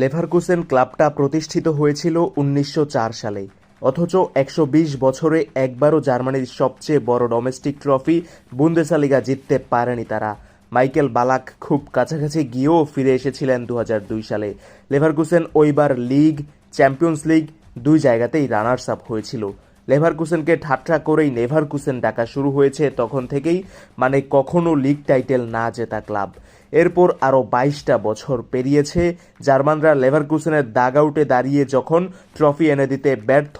Leverkusen ক্লাবটা প্রতিষ্ঠিত হয়েছিল উনিশশো চার সালে। অথচ একশো বিশ বছরে একবারও জার্মানির সবচেয়ে বড় ডোমেস্টিক ট্রফি বুন্দেসালিগা জিততে পারেনি তারা। মাইকেল বালাক খুব কাছাকাছি গিয়েও ফিরে এসেছিলেন দু হাজার দুই সালে। লেভারকুসেন ওইবার লিগ, চ্যাম্পিয়ন্স লিগ দুই জায়গাতেই রানার্স আপ হয়েছিল। লেভারকুসেনকে ঠাট্টা করেই নেভারকুসেন ডাকা শুরু হয়েছে তখন থেকেই মানে কখনো লিগ টাইটেল না জেতা ক্লাব। এরপর আরও বাইশটা বছর পেরিয়েছে। জার্মানরা লেভারকুসেনের দাগ আউটে দাঁড়িয়ে যখন ট্রফি এনে দিতে ব্যর্থ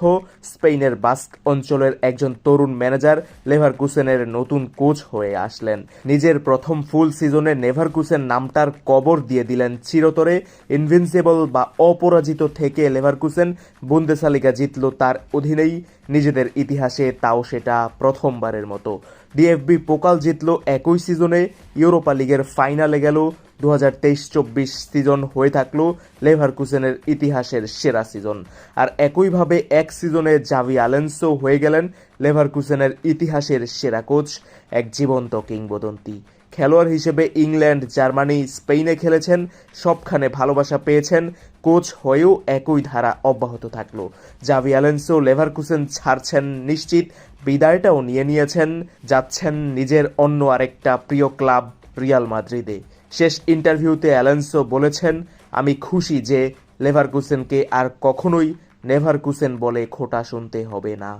স্পেনের বাস্ক অঞ্চলের একজন তরুণ ম্যানেজার লেভারকুসেনের নতুন কোচ হয়ে আসলেন। নিজের প্রথম ফুল সিজনে নেভারকুসেন নামটার কবর দিয়ে দিলেন চিরতরে। ইনভিনসিবল বা অপরাজিত থেকে লেভারকুসেন বুন্দেসালিগা জিতল তার অধীনেই। নিজেদের ইতিহাসে তাও সেটা প্রথমবারের মতো। ডিএফবি পোকাল জিতল একই সিজনে, ইউরোপা লিগের ফাইনালে গেল দু হাজার তেইশ চব্বিশ সিজন হয়ে থাকল লেভারকুসেনের ইতিহাসের সেরা সিজন। আর একইভাবে এক সিজনে জাভি আলেন্সো হয়ে গেলেন লেভারকুসেনের ইতিহাসের সেরা কোচ, এক জীবন্ত কিংবদন্তি। খেলোয়াড় হিসেবে ইংল্যান্ড, জার্মানি স্পেনে খেলেছেন, সবখানে ভালোবাসা পেয়েছেন। কোচ হয়েও একই ধারা অব্যাহত থাকল। জাভি অ্যালেন্সো লেভারকুসেন ছাড়ছেন নিশ্চিত, বিদায়টাও নিয়ে নিয়েছেন, যাচ্ছেন নিজের অন্য আরেকটা প্রিয় ক্লাব, রিয়াল মাদ্রিদে। শেষ ইন্টারভিউতে অ্যালেন্সো বলেছেন, আমি খুশি যে লেভারকুসেনকে আর কখনোই নেভারকুসেন বলে খোটা শুনতে হবে না।